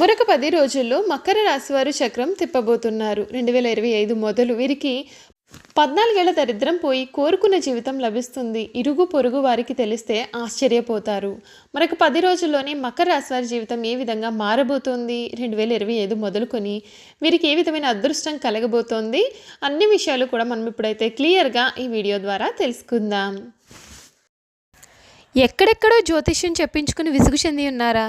మరొక పది రోజుల్లో మకర రాశి వారు చక్రం తిప్పబోతున్నారు. రెండు వేల ఇరవై ఐదు మొదలు వీరికి పద్నాలుగేళ్ళ దరిద్రం పోయి కోరుకున్న జీవితం లభిస్తుంది. ఇరుగు పొరుగు వారికి తెలిస్తే ఆశ్చర్యపోతారు. మరొక పది రోజుల్లోనే మకర రాశి వారి జీవితం ఏ విధంగా మారబోతోంది? రెండు వేల ఇరవై ఐదు మొదలుకొని వీరికి ఏ విధమైన అదృష్టం కలగబోతోంది? అన్ని విషయాలు కూడా మనం ఇప్పుడైతే క్లియర్గా ఈ వీడియో ద్వారా తెలుసుకుందాం. ఎక్కడెక్కడో జ్యోతిష్యం చెప్పించుకుని విసుగు చెంది ఉన్నారా?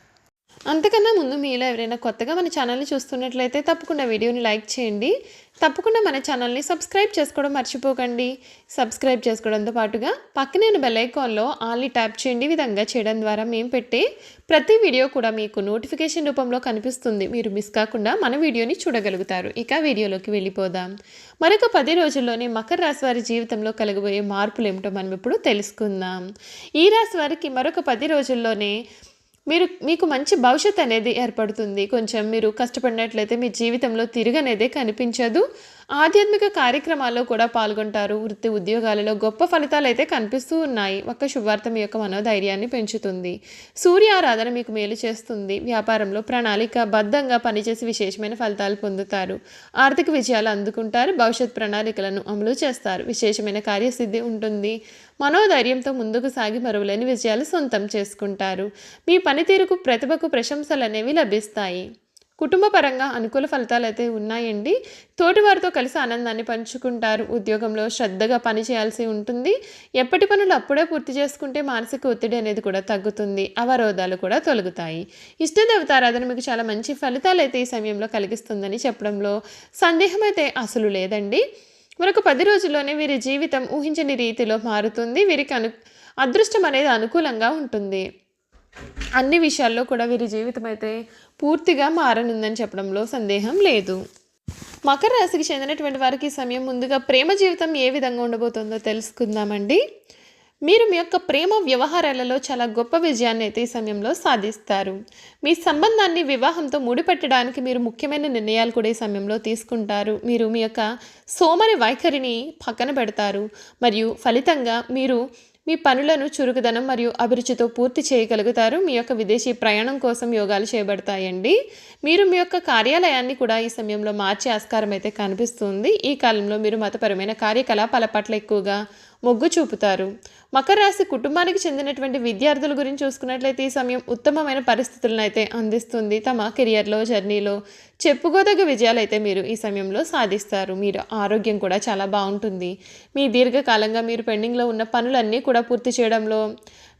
అంతకన్నా ముందు మీలో ఎవరైనా కొత్తగా మన ఛానల్ని చూస్తున్నట్లయితే తప్పకుండా వీడియోని లైక్ చేయండి. తప్పకుండా మన ఛానల్ని సబ్స్క్రైబ్ చేసుకోవడం మర్చిపోకండి. సబ్స్క్రైబ్ చేసుకోవడంతో పాటుగా పక్కనే ఉన్న బెల్ ఐకాన్లో ఆల్ని ట్యాప్ చేయండి. విధంగా చేయడం ద్వారా మేము పెట్టే ప్రతి వీడియో కూడా మీకు నోటిఫికేషన్ రూపంలో కనిపిస్తుంది. మీరు మిస్ కాకుండా మన వీడియోని చూడగలుగుతారు. ఇక వీడియోలోకి వెళ్ళిపోదాం. మరొక పది రోజుల్లోనే మకర రాశి వారి జీవితంలో కలగబోయే మార్పులు ఏమిటో మనం ఇప్పుడు తెలుసుకుందాం. ఈ రాశి వారికి మరొక పది రోజుల్లోనే మీరు మీకు మంచి భవిష్యత్ అనేది ఏర్పడుతుంది. కొంచెం మీరు కష్టపడినట్లయితే మీ జీవితంలో తిరగనేదే కనిపించదు. ఆధ్యాత్మిక కార్యక్రమాల్లో కూడా పాల్గొంటారు. వృత్తి ఉద్యోగాలలో గొప్ప ఫలితాలు అయితే కనిపిస్తూ ఉన్నాయి. ఒక్క శుభార్త మీ యొక్క మనోధైర్యాన్ని పెంచుతుంది. సూర్య ఆరాధన మీకు మేలు చేస్తుంది. వ్యాపారంలో ప్రణాళిక బద్ధంగా పనిచేసి విశేషమైన ఫలితాలు పొందుతారు. ఆర్థిక విజయాలు అందుకుంటారు. భవిష్యత్ ప్రణాళికలను అమలు చేస్తారు. విశేషమైన కార్యసిద్ధి ఉంటుంది. మనోధైర్యంతో ముందుకు సాగి మరువులేని విజయాలు సొంతం చేసుకుంటారు. మీ పనితీరుకు ప్రతిభకు ప్రశంసలు అనేవి లభిస్తాయి. కుటుంబపరంగా అనుకూల ఫలితాలు అయితే ఉన్నాయండి. తోటివారితో కలిసి ఆనందాన్ని పంచుకుంటారు. ఉద్యోగంలో శ్రద్ధగా పని చేయాల్సి ఉంటుంది. ఎప్పటి పనులు అప్పుడే పూర్తి చేసుకుంటే మానసిక ఒత్తిడి అనేది కూడా తగ్గుతుంది. అవరోధాలు కూడా తొలగుతాయి. ఇష్టదేవతారాధన మీకు చాలా మంచి ఫలితాలు అయితే ఈ సమయంలో కలిగిస్తుందని చెప్పడంలో సందేహం అయితే అసలు లేదండి. మరొక పది రోజుల్లోనే వీరి జీవితం ఊహించని రీతిలో మారుతుంది. వీరికి అను అదృష్టం అనేది అనుకూలంగా ఉంటుంది. అన్ని విషయాల్లో కూడా వీరి జీవితం అయితే పూర్తిగా మారనుందని చెప్పడంలో సందేహం లేదు. మకర రాశికి చెందినటువంటి వారికి ఈ సమయం ముందుగా ప్రేమ జీవితం ఏ విధంగా ఉండబోతుందో తెలుసుకుందామండి. మీరు మీ యొక్క ప్రేమ వ్యవహారాలలో చాలా గొప్ప విజయాన్ని అయితే ఈ సమయంలో సాధిస్తారు. మీ సంబంధాన్ని వివాహంతో ముడిపెట్టడానికి మీరు ముఖ్యమైన నిర్ణయాలు కూడా ఈ సమయంలో తీసుకుంటారు. మీరు మీ యొక్క సోమరి వైఖరిని పక్కన పెడతారు. మరియు ఫలితంగా మీరు మీ పనులను చురుకుదనం మరియు అభిరుచితో పూర్తి చేయగలుగుతారు. మీ యొక్క విదేశీ ప్రయాణం కోసం యోగాలు చేయబడతాయండి. మీరు మీ యొక్క కార్యాలయాన్ని కూడా ఈ సమయంలో మార్చే ఆస్కారం అయితే కనిపిస్తుంది. ఈ కాలంలో మీరు మతపరమైన కార్యకలాపాల పట్ల ఎక్కువగా మొగ్గు చూపుతారు. మకర రాశి కుటుంబానికి చెందినటువంటి విద్యార్థుల గురించి చూసుకున్నట్లయితే ఈ సమయం ఉత్తమమైన పరిస్థితులను అయితే అందిస్తుంది. తమ కెరియర్లో జర్నీలో చెప్పుకోదగ్గ విజయాలు అయితే మీరు ఈ సమయంలో సాధిస్తారు. మీరు ఆరోగ్యం కూడా చాలా బాగుంటుంది. మీ దీర్ఘకాలంగా మీరు పెండింగ్లో ఉన్న పనులన్నీ కూడా పూర్తి చేయడంలో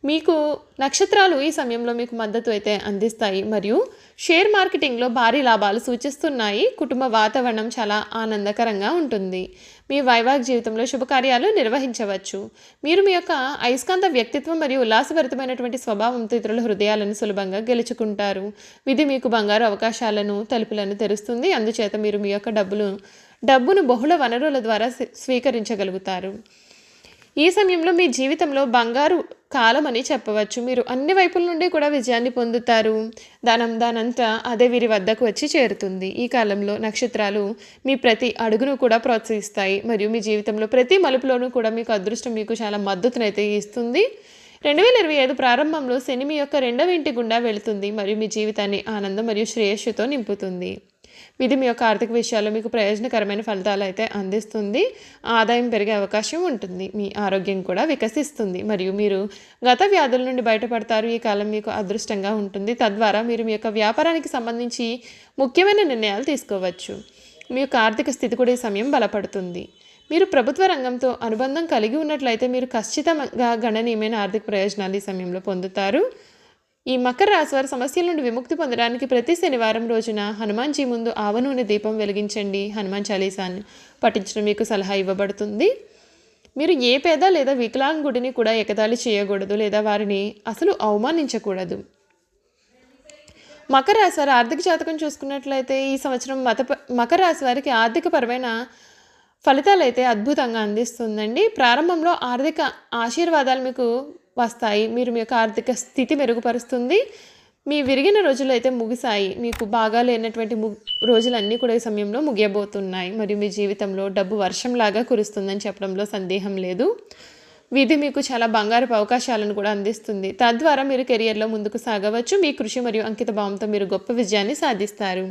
మీకు నక్షత్రాలు ఈ సమయంలో మీకు మద్దతు అయితే అందిస్తాయి. మరియు షేర్ మార్కెటింగ్లో భారీ లాభాలు సూచిస్తున్నాయి. కుటుంబ వాతావరణం చాలా ఆనందకరంగా ఉంటుంది. మీ వైవాహిక జీవితంలో శుభకార్యాలు నిర్వహించవచ్చు. మీరు మీ యొక్క అయస్కాంత వ్యక్తిత్వం మరియు ఉల్లాసభరితమైనటువంటి స్వభావంతో ఇతరుల హృదయాలను సులభంగా గెలుచుకుంటారు. విధి మీకు బంగారు అవకాశాలను తలుపులను తెరుస్తుంది. అందుచేత మీరు మీ యొక్క డబ్బులు డబ్బును బహుళ వనరుల ద్వారా స్వీకరించగలుగుతారు. ఈ సమయంలో మీ జీవితంలో బంగారు కాలం అని చెప్పవచ్చు. మీరు అన్ని వైపుల నుండి కూడా విజయాన్ని పొందుతారు. దానం దానంతా అదే వీరి వద్దకు వచ్చి చేరుతుంది. ఈ కాలంలో నక్షత్రాలు మీ ప్రతి అడుగును కూడా ప్రోత్సహిస్తాయి. మరియు మీ జీవితంలో ప్రతి మలుపులోనూ కూడా మీకు అదృష్టం మీకు చాలా మద్దతునైతే ఇస్తుంది. రెండు వేల ఇరవై ఐదు ప్రారంభంలో శని మీ యొక్క రెండవ ఇంటి గుండా వెళుతుంది. మరియు మీ జీవితాన్ని ఆనందం మరియు శ్రేయస్సుతో నింపుతుంది. ఇది మీ యొక్క ఆర్థిక విషయాల్లో మీకు ప్రయోజనకరమైన ఫలితాలు అయితే అందిస్తుంది. ఆదాయం పెరిగే అవకాశం ఉంటుంది. మీ ఆరోగ్యం కూడా వికసిస్తుంది. మరియు మీరు గత వ్యాధుల నుండి బయటపడతారు. ఈ కాలం మీకు అదృష్టంగా ఉంటుంది. తద్వారా మీరు మీ యొక్క వ్యాపారానికి సంబంధించి ముఖ్యమైన నిర్ణయాలు తీసుకోవచ్చు. మీ యొక్క ఆర్థిక స్థితి కూడా ఈ సమయం బలపడుతుంది. మీరు ప్రభుత్వ రంగంతో అనుబంధం కలిగి ఉన్నట్లయితే మీరు ఖచ్చితంగా గణనీయమైన ఆర్థిక ప్రయోజనాలు ఈ సమయంలో పొందుతారు. ఈ మకర రాశి వారి సమస్యల నుండి విముక్తి పొందడానికి ప్రతి శనివారం రోజున హనుమాన్జీ ముందు ఆవనూనె దీపం వెలిగించండి. హనుమాన్ చాలీసాన్ని పఠించడం మీకు సలహా ఇవ్వబడుతుంది. మీరు ఏ పేద లేదా వికలాంగుడిని కూడా ఎగతాళి చేయకూడదు లేదా వారిని అసలు అవమానించకూడదు. మకర రాశి వారి ఆర్థిక జాతకం చూసుకున్నట్లయితే ఈ సంవత్సరం మత మకర రాశి వారికి ఆర్థికపరమైన ఫలితాలు అయితే అద్భుతంగా అందిస్తుందండి. ప్రారంభంలో ఆర్థిక ఆశీర్వాదాలు మీకు వస్తాయి. మీరు మీ యొక్క ఆర్థిక స్థితి మెరుగుపరుస్తుంది. మీ విరిగిన రోజులు అయితే ముగిసాయి మీకు బాగా లేనటువంటి ము రోజులన్నీ కూడా ఈ సమయంలో ముగియబోతున్నాయి. మరియు మీ జీవితంలో డబ్బు వర్షంలాగా కురుస్తుందని చెప్పడంలో సందేహం లేదు. విధి మీకు చాలా బంగారపు అవకాశాలను కూడా అందిస్తుంది. తద్వారా మీరు కెరియర్లో ముందుకు సాగవచ్చు. మీ కృషి మరియు అంకిత భావంతో మీరు గొప్ప విజయాన్ని సాధిస్తారు.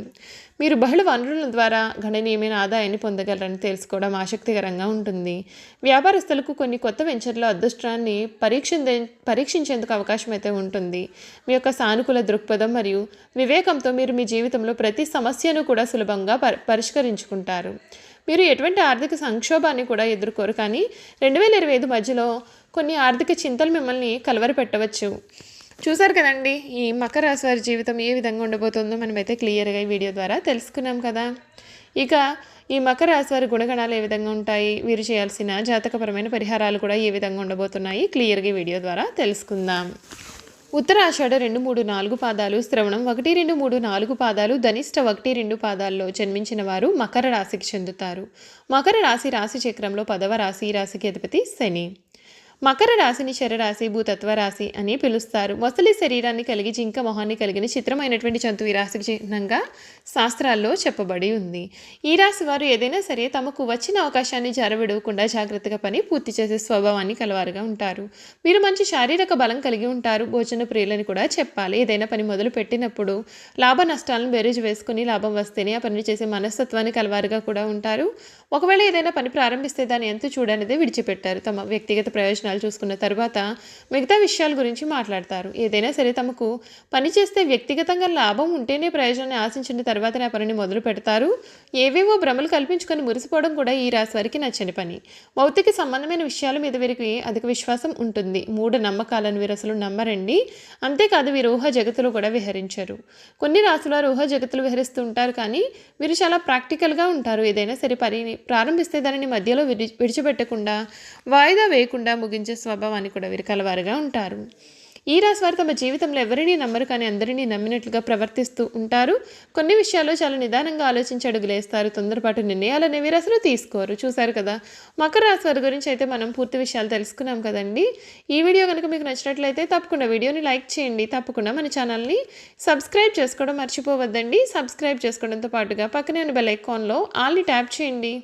మీరు బహుళ వనరుల ద్వారా గణనీయమైన ఆదాయాన్ని పొందగలరని తెలుసుకోవడం ఆసక్తికరంగా ఉంటుంది. వ్యాపారస్తులకు కొన్ని కొత్త వెంచర్ల అదృష్టాన్ని పరీక్షించే పరీక్షించేందుకు అవకాశం అయితే ఉంటుంది. మీ యొక్క సానుకూల దృక్పథం మరియు వివేకంతో మీరు మీ జీవితంలో ప్రతి సమస్యను కూడా సులభంగా పరిష్కరించుకుంటారు. మీరు ఎటువంటి ఆర్థిక సంక్షోభాన్ని కూడా ఎదుర్కోరు. కానీ రెండు వేల ఇరవై ఐదు మధ్యలో కొన్ని ఆర్థిక చింతలు మిమ్మల్ని కలవరి పెట్టవచ్చు. చూసారు కదండి ఈ మకర రాశి వారి జీవితం ఏ విధంగా ఉండబోతుందో మనమైతే క్లియర్గా ఈ వీడియో ద్వారా తెలుసుకున్నాం కదా. ఇక ఈ మకర రాశి వారి గుణగణాలు ఏ విధంగా ఉంటాయి వీరు చేయాల్సిన జాతకపరమైన పరిహారాలు కూడా ఏ విధంగా ఉండబోతున్నాయి క్లియర్గా వీడియో ద్వారా తెలుసుకుందాం. ఉత్తరాషాఢ రెండు మూడు నాలుగు పాదాలు శ్రవణం ఒకటి రెండు మూడు నాలుగు పాదాలు ధనిష్ట ఒకటి రెండు పాదాల్లో జన్మించిన వారు మకర రాశికి చెందుతారు. మకర రాశి రాశి చక్రంలో పదవ రాశి ఈ రాశికి అధిపతి శని. మకర రాశిని శరరాశి భూతత్వ రాశి అని పిలుస్తారు. మొసలి శరీరాన్ని కలిగి జింక మొహాన్ని కలిగిన చిత్రమైనటువంటి జంతువు ఈ రాశికి చిహ్నంగా శాస్త్రాల్లో చెప్పబడి ఉంది. ఈ రాశి వారు ఏదైనా సరే తమకు వచ్చిన అవకాశాన్ని జరవిడవకుండా జాగ్రత్తగా పని పూర్తి చేసే స్వభావాన్ని కలవారుగా ఉంటారు. మీరు మంచి శారీరక బలం కలిగి ఉంటారు. భోజన ప్రియులని కూడా చెప్పాలి. ఏదైనా పని మొదలు పెట్టినప్పుడు లాభ నష్టాలను బేరేజ్ వేసుకుని లాభం వస్తేనే ఆ పని చేసే మనస్తత్వాన్ని కలవారుగా కూడా ఉంటారు. ఒకవేళ ఏదైనా పని ప్రారంభిస్తే దాన్ని ఎంత చూడనిదే విడిచిపెట్టారు. తమ వ్యక్తిగత ప్రయోజనాలు చూసుకున్న తర్వాత మిగతా విషయాల గురించి మాట్లాడతారు. ఏదైనా సరే తమకు పని చేస్తే వ్యక్తిగతంగా లాభం ఉంటేనే ప్రయోజనాన్ని ఆశించిన తర్వాతనే ఆ పనిని మొదలు పెడతారు. ఏవేవో భ్రమలు కల్పించుకొని మురిసిపోవడం కూడా ఈ రాశి వారికి నచ్చని పని. భౌతిక సంబంధమైన విషయాల మీద వీరికి అధిక విశ్వాసం ఉంటుంది. మూఢ నమ్మకాలను వీరు అసలు నమ్మరండి. అంతేకాదు వీరు ఊహ జగత్తులో కూడా విహరించరు. కొన్ని రాశుల ఊహ జగత్తులు విహరిస్తూ ఉంటారు కానీ వీరు చాలా ప్రాక్టికల్గా ఉంటారు. ఏదైనా సరే పనిని ప్రారంభిస్తే దానిని మధ్యలో విడి విడిచిపెట్టకుండా వాయిదా వేయకుండా ముగించే స్వభావాన్ని కూడా వీరు కలవారుగా ఉంటారు. ఈ రాశి వారు తమ జీవితంలో ఎవరినీ నమ్మరు కానీ అందరినీ నమ్మినట్లుగా ప్రవర్తిస్తూ ఉంటారు. కొన్ని విషయాల్లో చాలా నిదానంగా ఆలోచించి అడుగులేస్తారు తొందరపాటు నిర్ణయాలు అనేవి అసలు తీసుకోరు. చూశారు కదా? మకర రాశి వారి గురించి అయితే మనం పూర్తి విషయాలు తెలుసుకున్నాం కదండి. ఈ వీడియో కనుక మీకు నచ్చినట్లయితే తప్పకుండా వీడియోని లైక్ చేయండి. తప్పకుండా మన ఛానల్ని సబ్స్క్రైబ్ చేసుకోవడం మర్చిపోవద్దండి. సబ్స్క్రైబ్ చేసుకోవడంతో పాటుగా పక్కనే ఉన్న బెల్ ఐకాన్లో ఆల్ని ట్యాప్ చేయండి.